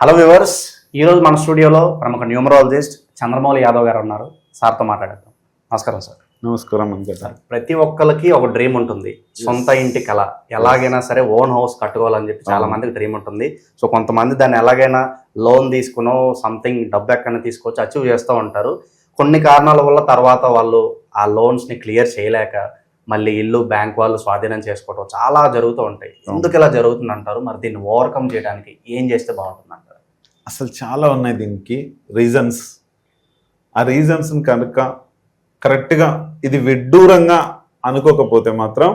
Hello viewers ఈరోజు మన స్టూడియోలో ప్రముఖ న్యూమరాలజిస్ట్ చంద్రమౌళి యాదవ్ గారు ఉన్నారు. సార్తో మాట్లాడేద్దాం. నమస్కారం సార్. నమస్కారం అంకట ప్రతి ఒక్కరికి ఒక డ్రీమ్ ఉంటుంది. సొంత ఇంటి కళ. ఎలాగైనా సరే ఓన్ హౌస్ కట్టుకోవాలని చెప్పి చాలా. మందికి డ్రీమ్ ఉంటుంది. సో కొంతమంది దాన్ని ఎలాగైనా లోన్ తీసుకునో సంథింగ్ డబ్బు ఎక్కడైనా తీసుకొచ్చి అచీవ్ చేస్తూ ఉంటారు. కొన్ని కారణాల వల్ల తర్వాత వాళ్ళు ఆ లోన్స్ని క్లియర్ చేయలేక మళ్ళీ ఇల్లు బ్యాంక్ వాళ్ళు స్వాధీనం చేసుకోవడం చాలా జరుగుతూ ఉంటాయి. ఎందుకు ఇలా జరుగుతుంది అంటారు మరి దీన్ని ఓవర్కమ్ చేయడానికి ఏం చేస్తే బాగుంటుంది అంటారు అసలు చాలా ఉన్నాయి దీనికి రీజన్స్ ఆ రీజన్స్ కనుక కరెక్ట్గా ఇది విడ్డూరంగా అనుకోకపోతే మాత్రం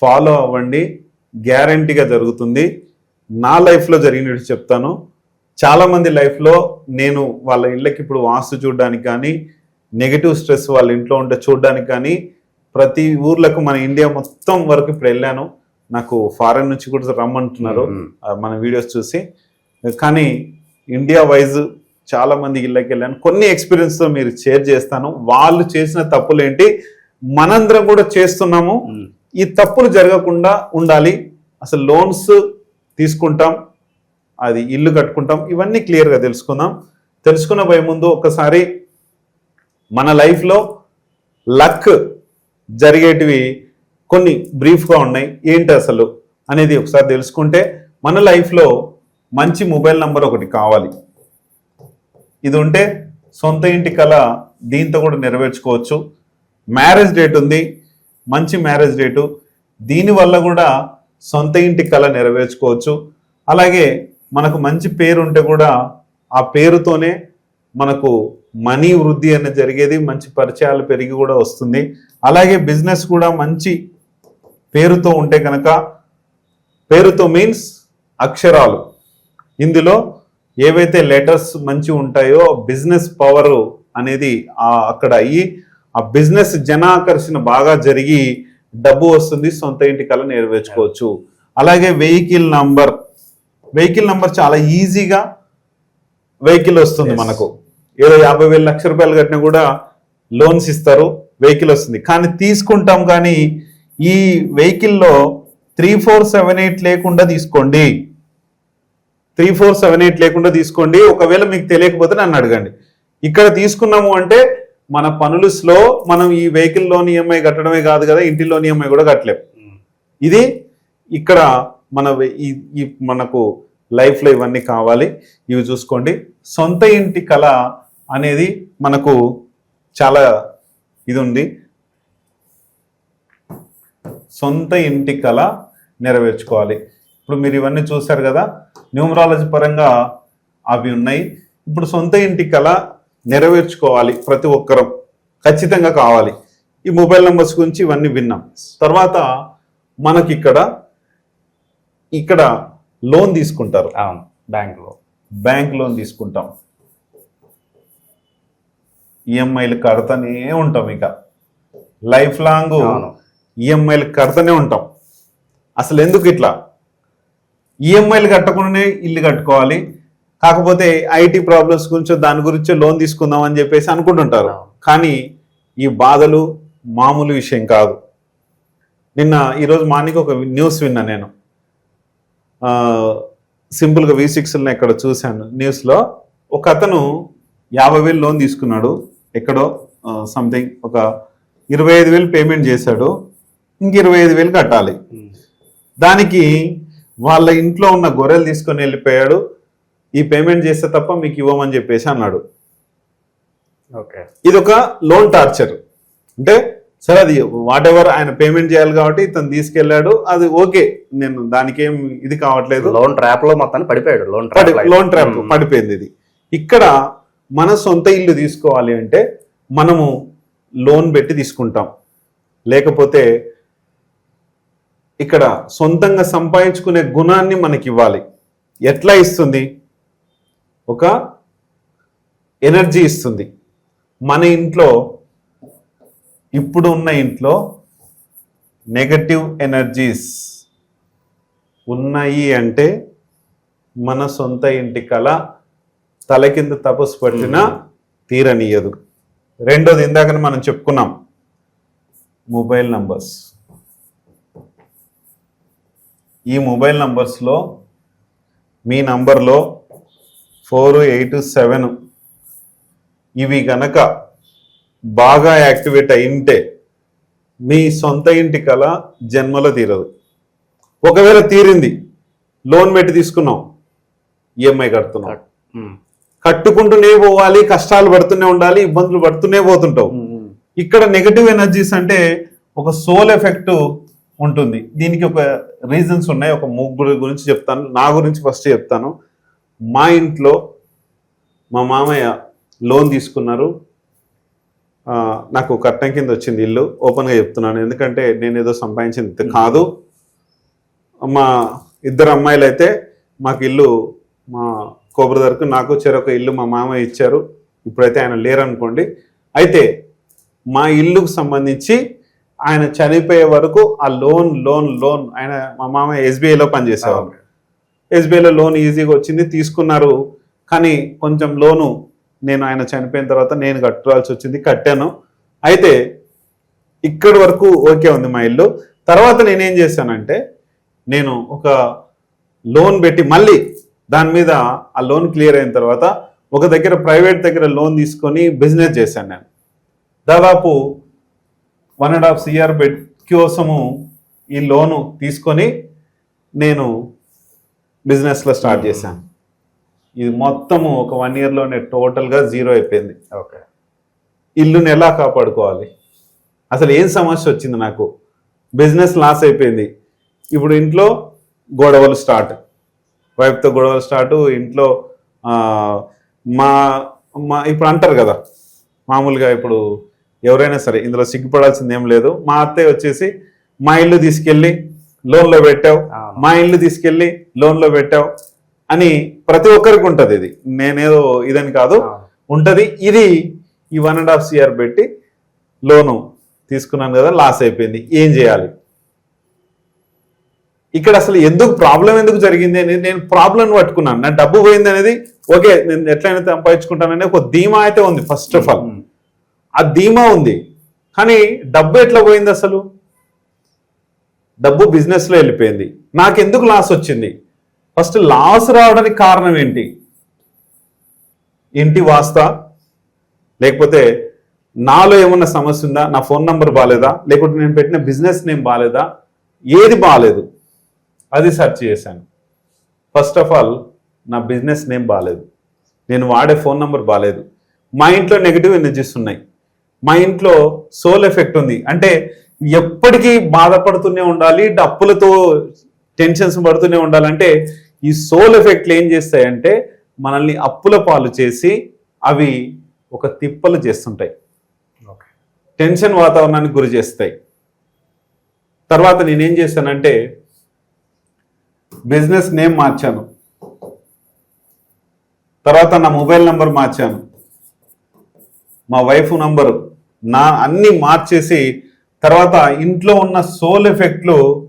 ఫాలో అవ్వండి. గ్యారంటీగా జరుగుతుంది. నా లైఫ్లో జరిగినట్టు చెప్తాను. చాలామంది లైఫ్లో నేను వాళ్ళ ఇళ్ళకి ఇప్పుడు వాస్తు చూడడానికి కానీ నెగిటివ్ స్ట్రెస్ వాళ్ళ ఇంట్లో ఉంటే చూడడానికి కానీ ప్రతి ఊర్లకు మన ఇండియా మొత్తం వరకు ఇప్పుడు వెళ్ళాను. నాకు ఫారెన్ నుంచి కూడా రమ్మంటున్నారు. మన వీడియోస్ చూసి. కానీ ఇండియా వైజ్ చాలా మంది ఇళ్ళకి వెళ్ళాను. కొన్ని ఎక్స్పీరియన్స్తో మీరు షేర్ చేస్తాను. వాళ్ళు చేసిన తప్పులు ఏంటి? మనందరం కూడా చేస్తున్నాము. ఈ తప్పులు జరగకుండా ఉండాలి. అసలు లోన్స్ తీసుకుంటాం. అది ఇల్లు కట్టుకుంటాం. ఇవన్నీ క్లియర్గా తెలుసుకుందాం. తెలుసుకున్న పోయే ముందు ఒకసారి మన లైఫ్లో లక్ జరిగేటివి కొన్ని బ్రీఫ్గా ఉన్నాయి. ఏంటి అసలు అనేది ఒకసారి తెలుసుకుంటే మన లైఫ్లో మంచి మొబైల్ నంబర్ ఒకటి కావాలి. ఇది ఉంటే సొంత ఇంటి కళ దీంతో కూడా నెరవేర్చుకోవచ్చు. మ్యారేజ్ డేట్ ఉంది. మంచి మ్యారేజ్ డేటు. దీనివల్ల కూడా సొంత ఇంటి కళ నెరవేర్చుకోవచ్చు. అలాగే మనకు మంచి పేరు ఉంటే కూడా ఆ పేరుతోనే మనకు మనీ వృద్ధి అనేది జరిగేది. మంచి పరిచయాలు పెరిగి కూడా వస్తుంది. అలాగే బిజినెస్ కూడా మంచి పేరుతో ఉంటే కనుక పేరుతో మీన్స్ అక్షరాలు. ఇందులో ఏవైతే లెటర్స్ మంచి ఉంటాయో బిజినెస్ పవర్ అనేది ఆ అక్కడ అయ్యి ఆ బిజినెస్ జనాకర్షణ బాగా జరిగి డబ్బు వస్తుంది సొంత ఇంటి కళ నెరవేర్చుకోవచ్చు. అలాగే వెహికల్ నంబర్ వెహికల్ నంబర్ చాలా ఈజీగా వెహికల్ వస్తుంది. మనకు. ఏదో యాభై వేల లక్ష రూపాయలు కట్టినా కూడా లోన్స్ ఇస్తారు వెహికల్ వస్తుంది. కానీ తీసుకుంటాం కానీ ఈ వెహికల్లో త్రీ ఫోర్ సెవెన్ ఎయిట్ లేకుండా తీసుకోండి. త్రీ ఫోర్ సెవెన్ ఎయిట్ లేకుండా తీసుకోండి. ఒకవేళ మీకు తెలియకపోతే నన్ను అడగండి. ఇక్కడ తీసుకున్నాము అంటే మన పనులు స్లో మనం ఈ వెహికల్ లోన్ ఈఎంఐ కట్టడమే కాదు కదా ఇంటి లోన్ ఈఎంఐ కూడా కట్టలేం. మ్మ్. ఇది ఇక్కడ మన ఈ మనకు లైఫ్లో ఇవన్నీ కావాలి. ఇవి చూసుకోండి. సొంత ఇంటి కళ అనేది మనకు చాలా ఇది ఉంది సొంత ఇంటి కళ నెరవేర్చుకోవాలి. ఇప్పుడు మీరు ఇవన్నీ చూశారు కదా న్యూమరాలజీ పరంగా అవి ఉన్నాయి. ఇప్పుడు సొంత ఇంటి కళ నెరవేర్చుకోవాలి ప్రతి ఒక్కరం. ఖచ్చితంగా కావాలి. ఈ మొబైల్ నెంబర్స్ గురించి ఇవన్నీ విన్నాం. తర్వాత మనకి ఇక్కడ ఇక్కడ లోన్ తీసుకుంటారు. అవును బ్యాంకులో బ్యాంక్ లోన్ తీసుకుంటాం. ఈఎంఐలు కడతానే ఉంటాం ఇక. లైఫ్ లాంగ్ అవును. ఈఎంఐలు కడతానే ఉంటాం. అసలు ఎందుకు ఇట్లా? ఈఎంఐలు కట్టకుండానే ఇల్లు కట్టుకోవాలి. కాకపోతే ఐటీ ప్రాబ్లమ్స్ గురించో దాని గురించో లోన్ తీసుకుందాం అని చెప్పేసి అనుకుంటుంటారు. కానీ ఈ బాధలు మామూలు విషయం కాదు. నిన్న ఈరోజు మార్నింగ్ ఒక న్యూస్ విన్నా నేను. సింపుల్గా వి సిక్స్ని ఎక్కడ చూశాను. న్యూస్లో ఒక అతను యాభై వేలు లోన్ తీసుకున్నాడు. ఎక్కడో సంథింగ్ ఒక ఇరవై ఐదు వేలు పేమెంట్ చేశాడు. ఇంక ఇరవై ఐదు వేలు కట్టాలి. దానికి వాళ్ళ ఇంట్లో ఉన్న గొర్రెలు తీసుకొని వెళ్ళిపోయాడు. ఈ పేమెంట్ చేస్తే తప్ప మీకు ఇవ్వమని చెప్పేసి అన్నాడు. ఓకే. ఇది ఒక లోన్ టార్చర్. అంటే సరే అది వాట్ ఎవర్ ఆయన పేమెంట్ చేయాలి కాబట్టి ఇతను తీసుకెళ్ళాడు. అది ఓకే నేను దానికి ఏం ఇది కావట్లేదు. లోన్ ట్రాప్లో మొత్తాన్ని పడిపోయాడు. లోన్ ట్రాప్ లోన్ ట్రాప్ పడిపోయింది ఇది. ఇక్కడ మన సొంత ఇల్లు తీసుకోవాలి అంటే మనము లోన్ పెట్టి తీసుకుంటాం. లేకపోతే ఇక్కడ సొంతంగా సంపాదించుకునే గుణాన్ని మనకి ఇవ్వాలి ఎట్లా ఇస్తుంది? ఒక ఎనర్జీ ఇస్తుంది. మన ఇంట్లో ఇప్పుడు ఉన్న ఇంట్లో నెగటివ్ ఎనర్జీస్ ఉన్నాయి అంటే మన సొంత ఇంటి కళ తల కింద తపస్సు పట్టినా తీరనియదు రెండోది ఇందాకనే మనం చెప్పుకున్నాం. Mobile numbers. ఈ మొబైల్ నంబర్స్లో మీ నంబర్లో ఫోర్ ఎయిట్ సెవెన్ ఇవి గనక బాగా యాక్టివేట్ అయింటే మీ సొంత ఇంటి కళ జన్మలో తీరదు ఒకవేళ తీరింది లోన్ పెట్టి తీసుకున్నాం ఈఎంఐ కడుతున్నాం ఉమ్. కట్టుకుంటూనే పోవాలి కష్టాలు పడుతూనే ఉండాలి ఇబ్బందులు పడుతూనే పోతుంటావు. ఇక్కడ నెగటివ్ ఎనర్జీస్ అంటే ఒక సోల్ ఎఫెక్ట్ ఉంటుంది. దీనికి ఒక రీజన్స్ ఉన్నాయి. ఒక ముగ్గురు గురించి చెప్తాను. నా గురించి ఫస్ట్ చెప్తాను. మా ఇంట్లో మా మామయ్య లోన్ తీసుకున్నారు. నాకు కట్టం కింద వచ్చింది ఇల్లు. ఓపెన్గా చెప్తున్నాను. ఎందుకంటే నేను ఏదో సంపాదించింది కాదు. మా ఇద్దరు అమ్మాయిలు అయితే మాకు ఇల్లు మా కోబ్రదర్కు నాకు చెరొక ఇల్లు మా మామయ్య ఇచ్చారు. ఇప్పుడైతే ఆయన లేరనుకోండి. అయితే మా ఇల్లుకు సంబంధించి ఆయన చనిపోయే వరకు ఆ లోన్ లోన్ లోన్. ఆయన మా మామయ్య ఎస్బీఐలో పనిచేసేవారు. ఎస్బీఐలో లోన్ ఈజీగా వచ్చింది తీసుకున్నారు. కానీ కొంచెం లోను నేను ఆయన చనిపోయిన తర్వాత నేను కట్టాల్సి వచ్చింది కట్టాను. అయితే ఇక్కడి వరకు ఓకే ఉంది మా ఇల్లు. తర్వాత నేనేం చేశానంటే నేను ఒక లోన్ పెట్టి మళ్ళీ దాని మీద ఆ లోన్ క్లియర్ అయిన తర్వాత ఒక దగ్గర ప్రైవేట్ దగ్గర లోన్ తీసుకొని బిజినెస్ చేశాను నేను. దాదాపు one and half CR bed కోసము ఈ లోను తీసుకొని నేను బిజినెస్లో స్టార్ట్ చేశాను. ఇది మొత్తము ఒక వన్ ఇయర్లోనే టోటల్గా జీరో అయిపోయింది. ఓకే. ఇల్లుని ఎలా కాపాడుకోవాలి. అసలు ఏం సమస్య వచ్చింది నాకు? బిజినెస్ లాస్ అయిపోయింది. ఇప్పుడు ఇంట్లో గొడవలు స్టార్ట్. వైఫ్తో గొడవలు స్టార్ట్ ఇంట్లో మా మా ఇప్పుడు అంటారు కదా మామూలుగా ఇప్పుడు ఎవరైనా సరే ఇందులో సిగ్గుపడాల్సింది ఏం లేదు. మా అత్తయ్య వచ్చేసి మా ఇల్లు తీసుకెళ్ళి లోన్లో పెట్టావు. మా ఇల్లు తీసుకెళ్ళి లోన్లో పెట్టావు అని ప్రతి ఒక్కరికి ఉంటుంది ఇది. నేనేదో ఇదని కాదు. ఉంటది. ఇది ఈ వన్ అండ్ హాఫ్ సిఆర్ పెట్టి లోను తీసుకున్నాను కదా లాస్ అయిపోయింది. ఏం చేయాలి? ఇక్కడ అసలు ఎందుకు ప్రాబ్లం ఎందుకు జరిగింది అనేది నేను ప్రాబ్లం పట్టుకున్నాను. నా డబ్బు పోయింది అనేది ఓకే నేను ఎట్లయినా సంపాదించుకుంటానని ఒక ధీమా అయితే ఉంది ఫస్ట్ ఆఫ్ ఆల్. ఆ ధీమా ఉంది. కానీ డబ్బు ఎట్లా పోయింది అసలు? డబ్బు బిజినెస్లో వెళ్ళిపోయింది. నాకు ఎందుకు లాస్ వచ్చింది? ఫస్ట్ లాస్ రావడానికి కారణం ఏంటి? ఇంటి వాస్తా లేకపోతే నాలో ఏమన్నా సమస్య ఉందా? నా ఫోన్ నంబర్ బాగాలేదా లేకపోతే నేను పెట్టిన బిజినెస్ నేమ్ బాగాలేదా ఏది బాగాలేదు అది సెర్చ్ చేశాను. ఫస్ట్ ఆఫ్ ఆల్ నా బిజినెస్ నేమ్ బాగాలేదు నేను వాడే ఫోన్ నంబర్ బాగాలేదు మా ఇంట్లో నెగిటివ్ ఎనర్జీస్ ఉన్నాయి. మా ఇంట్లో సోల్ ఎఫెక్ట్ ఉంది. అంటే ఎప్పటికీ బాధపడుతూనే ఉండాలి అప్పులతో టెన్షన్స్ పడుతూనే ఉండాలంటే ఈ సోల్ ఎఫెక్ట్లు ఏం చేస్తాయంటే మనల్ని అప్పుల పాలు చేసి అవి ఒక తిప్పలు చేస్తుంటాయి. టెన్షన్ వాతావరణానికి గురి చేస్తాయి. తర్వాత నేనేం చేశానంటే బిజినెస్ నేమ్ మార్చాను. తర్వాత నా మొబైల్ నంబర్ మార్చాను. మా వైఫ్ నంబరు. నా అన్ని మార్చేసి తర్వాత ఇంట్లో ఉన్న సోల్ ఎఫెక్ట్లు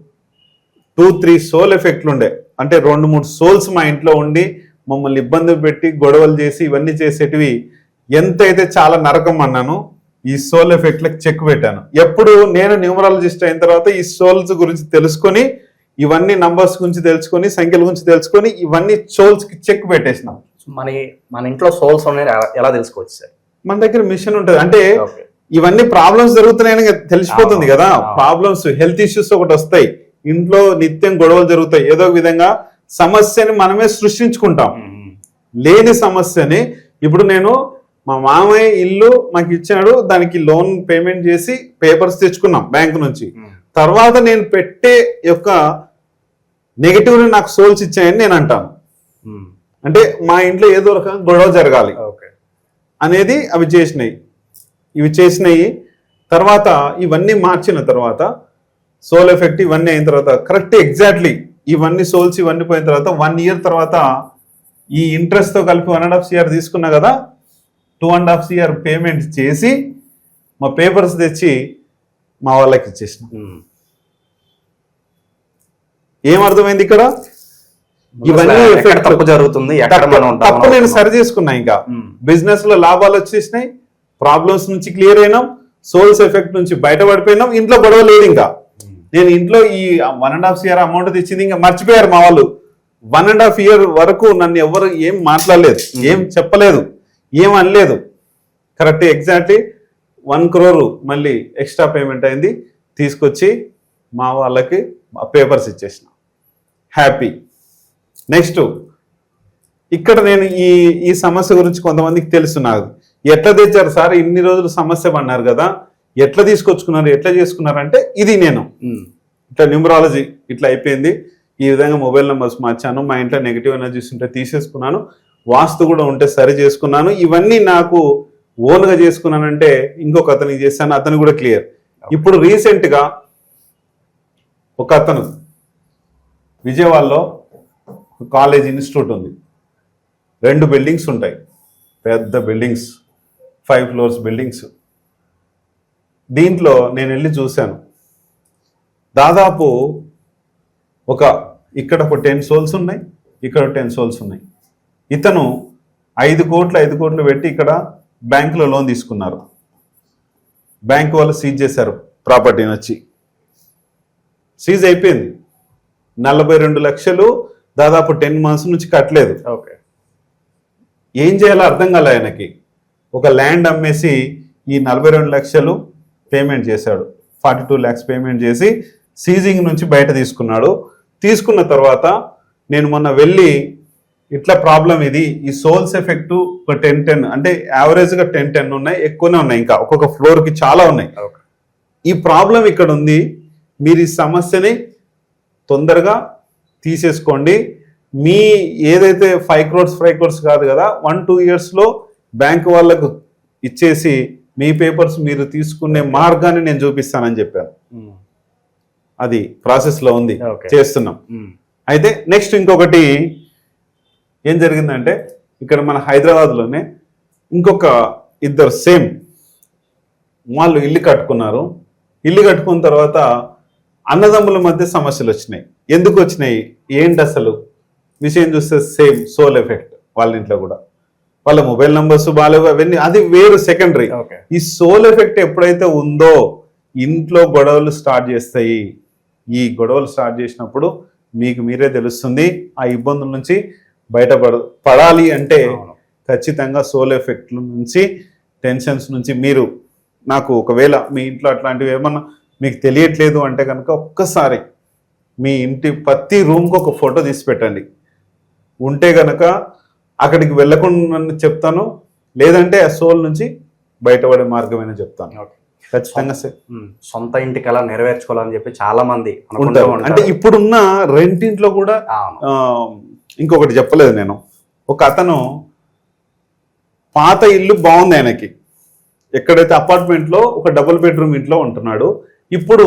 టూ త్రీ సోల్ ఎఫెక్ట్లు ఉండే. అంటే రెండు మూడు సోల్స్ మా ఇంట్లో ఉండి మమ్మల్ని ఇబ్బంది పెట్టి గొడవలు చేసి ఇవన్నీ చేసేటివి ఎంతైతే చాలా నరకం అన్నాను ఈ సోల్ ఎఫెక్ట్లకు చెక్ పెట్టాను. ఎప్పుడు నేను న్యూమరాలజిస్ట్ అయిన తర్వాత ఈ సోల్స్ గురించి తెలుసుకొని ఇవన్నీ నంబర్స్ గురించి తెలుసుకొని సంఖ్యల గురించి తెలుసుకొని ఇవన్నీ సోల్స్కి చెక్ పెట్టేసినాం. మన మన ఇంట్లో సోల్స్ ఉన్నాయి ఎలా- తెలుసుకోవచ్చు సార్? మన దగ్గర మిషన్ ఉంటుంది. అంటే ఇవన్నీ ప్రాబ్లమ్స్ జరుగుతున్నాయని తెలిసిపోతుంది కదా. ప్రాబ్లమ్స్ హెల్త్ ఇష్యూస్ ఒకటి వస్తాయి ఇంట్లో నిత్యం గొడవలు జరుగుతాయి ఏదో ఒక విధంగా సమస్యని మనమే సృష్టించుకుంటాం. లేని సమస్యని ఇప్పుడు నేను మా మామయ్య ఇల్లు మాకు ఇచ్చాడు దానికి లోన్ పేమెంట్ చేసి పేపర్స్ తెచ్చుకున్నాం బ్యాంక్ నుంచి. తర్వాత నేను పెట్టే యొక్క నెగిటివ్ నాకు సోల్స్ ఇచ్చాయని నేను అంటాను. అంటే మా ఇంట్లో ఏదో రకంగా గొడవ జరగాలి ఓకే అనేది అవి చేసినాయి ఇవి చేసినాయి తర్వాత ఇవన్నీ మార్చిన తర్వాత సోల్ ఎఫెక్ట్ ఇవన్నీ అయిన తర్వాత కరెక్ట్ ఎగ్జాక్ట్లీ ఇవన్నీ సోల్స్ ఇవన్నీ పోయిన తర్వాత వన్ ఇయర్ తర్వాత ఈ ఇంట్రెస్ట్తో కలిపి వన్ అండ్ హాఫ్ సిఆర్ తీసుకున్నా కదా two and half CR payment చేసి మా పేపర్స్ తెచ్చి మా వాళ్ళకి ఇచ్చేసిన ఉమ్. ఏం అర్థమైంది ఇక్కడ ఇవన్నీ తప్పు జరుగుతుంది తప్పు నేను? సరి చేసుకున్నా ఇంకా. బిజినెస్లో లాభాలు వచ్చేసినాయి ప్రాబ్లమ్స్ నుంచి క్లియర్ అయినాం సోల్స్ ఎఫెక్ట్ నుంచి బయటపడిపోయినాం ఇంట్లో గొడవ లేదు ఇంకా. నేను ఇంట్లో ఈ one and half CR amount తెచ్చింది ఇంకా మర్చిపోయారు మా వాళ్ళు. వన్ అండ్ హాఫ్ ఇయర్ వరకు నన్ను ఎవరు ఏం మాట్లాడలేదు ఏం చెప్పలేదు ఏం అనలేదు. కరెక్ట్ ఎగ్జాక్ట్లీ వన్ క్రోర్ మళ్ళీ ఎక్స్ట్రా పేమెంట్ అయింది తీసుకొచ్చి మా వాళ్ళకి పేపర్స్ ఇచ్చేసిన. హ్యాపీ. నెక్స్ట్ ఇక్కడ నేను ఈ ఈ సమస్య గురించి కొంతమందికి తెలుసు నాకు. ఎట్లా తెచ్చారు సార్? ఇన్ని రోజులు సమస్య పడినారు కదా. ఎట్లా తీసుకొచ్చుకున్నారు? ఎట్లా చేసుకున్నారు అంటే ఇది నేను. ఇట్లా న్యూమరాలజీ ఇట్లా అయిపోయింది. ఈ విధంగా మొబైల్ నెంబర్స్ మార్చాను. మా ఇంట్లో నెగిటివ్ ఎనర్జీస్ ఉంటే తీసేసుకున్నాను. వాస్తు కూడా ఉంటే సరి చేసుకున్నాను. ఇవన్నీ నాకు ఓన్గా చేసుకున్నానంటే ఇంకొక అతనికి చేశాను. అతను కూడా క్లియర్. ఇప్పుడు రీసెంట్గా ఒక అతను విజయవాడలో కాలేజ్ ఇన్స్టిట్యూట్ ఉంది. రెండు బిల్డింగ్స్ ఉంటాయి. పెద్ద బిల్డింగ్స్. Five floors buildings. దీంట్లో నేను వెళ్ళి చూశాను. దాదాపు ఒక ఇక్కడ ఒక టెన్ సోల్స్ ఉన్నాయి ఇక్కడ టెన్ సోల్స్ ఉన్నాయి. ఇతను ఐదు కోట్లు ఐదు కోట్లు పెట్టి ఇక్కడ బ్యాంకులో లోన్ తీసుకున్నారు. బ్యాంక్ వాళ్ళు సీజ్ చేశారు ప్రాపర్టీని వచ్చి. సీజ్ అయిపోయింది. నలభై రెండు లక్షలు దాదాపు టెన్ మంత్స్ నుంచి కట్టలేదు. ఓకే. ఏం చేయాలో అర్థం కాలే ఆయనకి. ఒక ల్యాండ్ అమ్మేసి ఈ నలభై రెండు లక్షలు పేమెంట్ చేశాడు. ఫార్టీ టూ ల్యాక్స్ పేమెంట్ చేసి సీజింగ్ నుంచి బయట తీసుకున్నాడు. తీసుకున్న తర్వాత నేను మొన్న వెళ్ళి ఇట్లా ప్రాబ్లం ఇది ఈ సోల్స్ ఎఫెక్ట్ ఒక టెన్ టెన్ అంటే యావరేజ్గా టెన్ టెన్ ఉన్నాయి ఎక్కువనే ఉన్నాయి ఇంకా. ఒక్కొక్క ఫ్లోర్కి చాలా ఉన్నాయి. ఈ ప్రాబ్లం ఇక్కడ ఉంది. మీరు ఈ సమస్యని తొందరగా తీసేసుకోండి. మీ ఏదైతే ఫైవ్ క్రోర్స్ ఫైవ్ క్రోర్స్ కాదు కదా వన్ టూ ఇయర్స్లో బ్యాంక్ వాళ్ళకు ఇచ్చేసి మీ పేపర్స్ మీరు తీసుకునే మార్గాన్ని నేను చూపిస్తానని చెప్పాను. ఉమ్. అది ప్రాసెస్లో ఉంది. చేస్తున్నాం. ఉమ్. అయితే నెక్స్ట్ ఇంకొకటి ఏం జరిగిందంటే ఇక్కడ మన హైదరాబాద్లోనే ఇంకొక ఇద్దరు సేమ్ వాళ్ళు ఇల్లు కట్టుకున్నారు. ఇల్లు కట్టుకున్న తర్వాత అన్నదమ్ముల మధ్య సమస్యలు వచ్చినాయి. ఎందుకు వచ్చినాయి? ఏంటి అసలు? విషయం చూస్తే సేమ్ సోల్ ఎఫెక్ట్ వాళ్ళ ఇంట్లో కూడా. వాళ్ళ మొబైల్ నంబర్స్ బాగాలేవు అవన్నీ అది వేరు సెకండరీ. ఓకే. ఈ సోల్ ఎఫెక్ట్ ఎప్పుడైతే ఉందో ఇంట్లో గొడవలు స్టార్ట్ చేస్తాయి. ఈ గొడవలు స్టార్ట్ చేసినప్పుడు మీకు మీరే తెలుస్తుంది ఆ ఇబ్బందుల నుంచి బయటపడ పడాలి అంటే. ఖచ్చితంగా సోల్ ఎఫెక్ట్ నుంచి టెన్షన్స్ నుంచి మీరు నాకు ఒకవేళ మీ ఇంట్లో అట్లాంటివి ఏమన్నా మీకు తెలియట్లేదు అంటే కనుక ఒక్కసారి మీ ఇంటి ప్రతి రూమ్కి ఒక ఫోటో తీసి పెట్టండి. ఉంటే గనక అక్కడికి వెళ్ళకుండా చెప్తాను. లేదంటే సోల్ నుంచి బయటపడే మార్గమైనా చెప్తాను. ఓకే. ఖచ్చితంగా. సొంత ఇంటికి ఎలా నెరవేర్చుకోవాలని చెప్పి చాలా మంది ఉంటారు. అంటే ఇప్పుడున్న రెంటింట్లో కూడా ఇంకొకటి చెప్పలేదు నేను. ఒక అతను పాత ఇల్లు బాగుంది ఆయనకి. ఎక్కడైతే అపార్ట్మెంట్లో ఒక డబుల్ బెడ్రూమ్ ఇంట్లో ఉంటున్నాడు ఇప్పుడు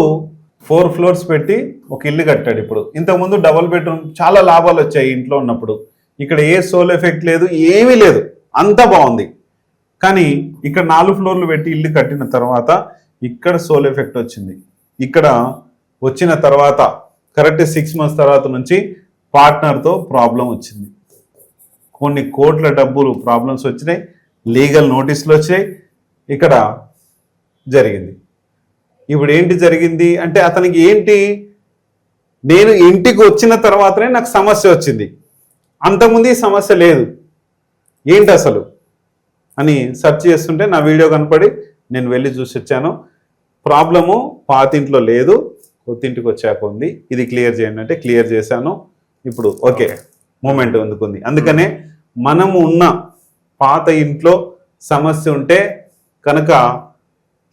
ఫోర్ ఫ్లోర్స్ పెట్టి ఒక ఇల్లు కట్టాడు ఇప్పుడు. ఇంతకుముందు డబుల్ బెడ్రూమ్ చాలా లాభాలు వచ్చాయి ఇంట్లో ఉన్నప్పుడు. ఇక్కడ ఏ సోల్ ఎఫెక్ట్ లేదు ఏమీ లేదు. అంతా బాగుంది. కానీ ఇక్కడ నాలుగు ఫ్లోర్లు పెట్టి ఇల్లు కట్టిన తర్వాత ఇక్కడ సోల్ ఎఫెక్ట్ వచ్చింది. ఇక్కడ వచ్చిన తర్వాత కరెక్ట్ సిక్స్ మంత్స్ తర్వాత నుంచి పార్ట్నర్తో ప్రాబ్లం వచ్చింది. కొన్ని కోట్ల డబ్బులు ప్రాబ్లమ్స్ వచ్చినాయి లీగల్ నోటీసులు వచ్చాయి ఇక్కడ జరిగింది. ఇప్పుడు ఏంటి జరిగింది అంటే అతనికి ఏంటి? నేను ఇంటికి వచ్చిన తర్వాతనే నాకు సమస్య వచ్చింది. అంతకుముందు ఈ సమస్య లేదు. ఏంటి అసలు? అని సెర్చ్ చేస్తుంటే నా వీడియో కనపడి నేను వెళ్ళి చూసి వచ్చాను. ప్రాబ్లము పాతింట్లో లేదు. కొత్తింటికి వచ్చాక ఉంది. ఇది క్లియర్ చేయండి అంటే క్లియర్ చేశాను. ఇప్పుడు ఓకే మూమెంట్ అందుకుంది. అందుకనే మనము ఉన్న పాత ఇంట్లో సమస్య ఉంటే కనుక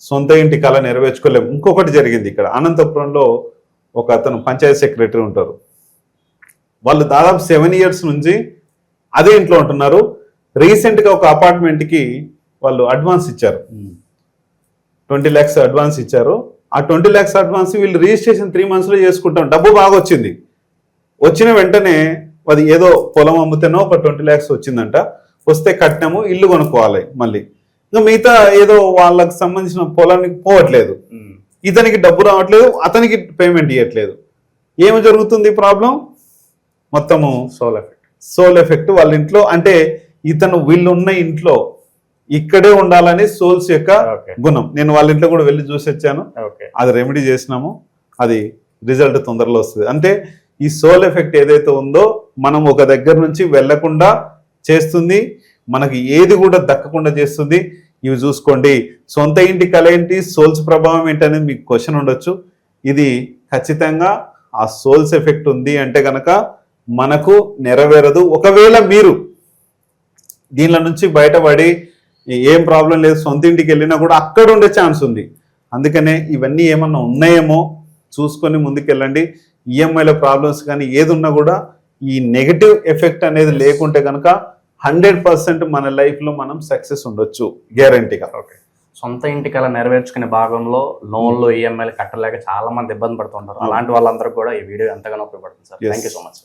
సొంత ఇంటి కళ నెరవేర్చుకోలేము. ఇంకొకటి జరిగింది ఇక్కడ. అనంతపురంలో ఒక అతను పంచాయత్ సెక్రటరీ ఉంటారు. వాళ్ళు దాదాపు సెవెన్ ఇయర్స్ నుంచి అదే ఇంట్లో ఉంటున్నారు. రీసెంట్గా ఒక అపార్ట్మెంట్కి వాళ్ళు అడ్వాన్స్ ఇచ్చారు. ట్వంటీ ల్యాక్స్ అడ్వాన్స్ ఇచ్చారు. ఆ ట్వంటీ ల్యాక్స్ అడ్వాన్స్ వీళ్ళు రిజిస్ట్రేషన్ త్రీ మంత్స్లో చేసుకుంటాం. డబ్బు బాగా వచ్చింది. వచ్చిన వెంటనే అది ఏదో పొలం అమ్ముతేనో ఒక ట్వంటీ ల్యాక్స్ వచ్చిందంట. వస్తే కట్టినాము ఇల్లు కొనుక్కోవాలి మళ్ళీ. ఇంకా మిగతా ఏదో వాళ్ళకి సంబంధించిన పొలానికి పోవట్లేదు. ఉమ్. ఇతనికి డబ్బు రావట్లేదు అతనికి పేమెంట్ ఇవ్వట్లేదు ఏమి జరుగుతుంది ప్రాబ్లం మొత్తము సోల్ ఎఫెక్ట్ సోల్ ఎఫెక్ట్ వాళ్ళ ఇంట్లో అంటే ఇతను వీళ్ళు ఉన్న ఇంట్లో ఇక్కడే ఉండాలని సోల్స్ యొక్క గుణం. నేను వాళ్ళ ఇంట్లో కూడా వెళ్ళి చూసి వచ్చాను. అది రెమెడీ చేసినాము. అది రిజల్ట్ తొందరలో వస్తుంది. అంటే ఈ సోల్ ఎఫెక్ట్ ఏదైతే ఉందో మనం ఒక దగ్గర నుంచి వెళ్ళకుండా చేస్తుంది. మనకి ఏది కూడా దక్కకుండా చేస్తుంది. ఇవి చూసుకోండి. సొంత ఇంటి కళ ఏంటి? సోల్స్ ప్రభావం ఏంటనేది మీకు క్వశ్చన్ ఉండొచ్చు. ఇది ఖచ్చితంగా ఆ సోల్స్ ఎఫెక్ట్ ఉంది అంటే కనుక మనకు నెరవేరదు. ఒకవేళ మీరు దీనిలో నుంచి బయటపడి ఏం ప్రాబ్లం లేదు సొంత ఇంటికి వెళ్ళినా కూడా అక్కడ ఉండే ఛాన్స్ ఉంది. అందుకనే ఇవన్నీ ఏమన్నా ఉన్నాయేమో చూసుకొని ముందుకెళ్ళండి. ఈఎంఐలో ప్రాబ్లమ్స్ కానీ ఏది ఉన్నా కూడా ఈ నెగటివ్ ఎఫెక్ట్ అనేది లేకుంటే కనుక హండ్రెడ్ పర్సెంట్ మన లైఫ్లో మనం సక్సెస్ ఉండొచ్చు. గ్యారంటీగా ఓకే సొంత ఇంటికి అలా నెరవేర్చుకునే భాగంలో లోన్లు ఈఎంఐలు కట్టలేక చాలా మంది ఇబ్బంది పడుతుంటారు. అలాంటి వాళ్ళందరూ కూడా ఈ వీడియో ఎంతగానో ఉపయోగపడుతుంది sir. Thank you so much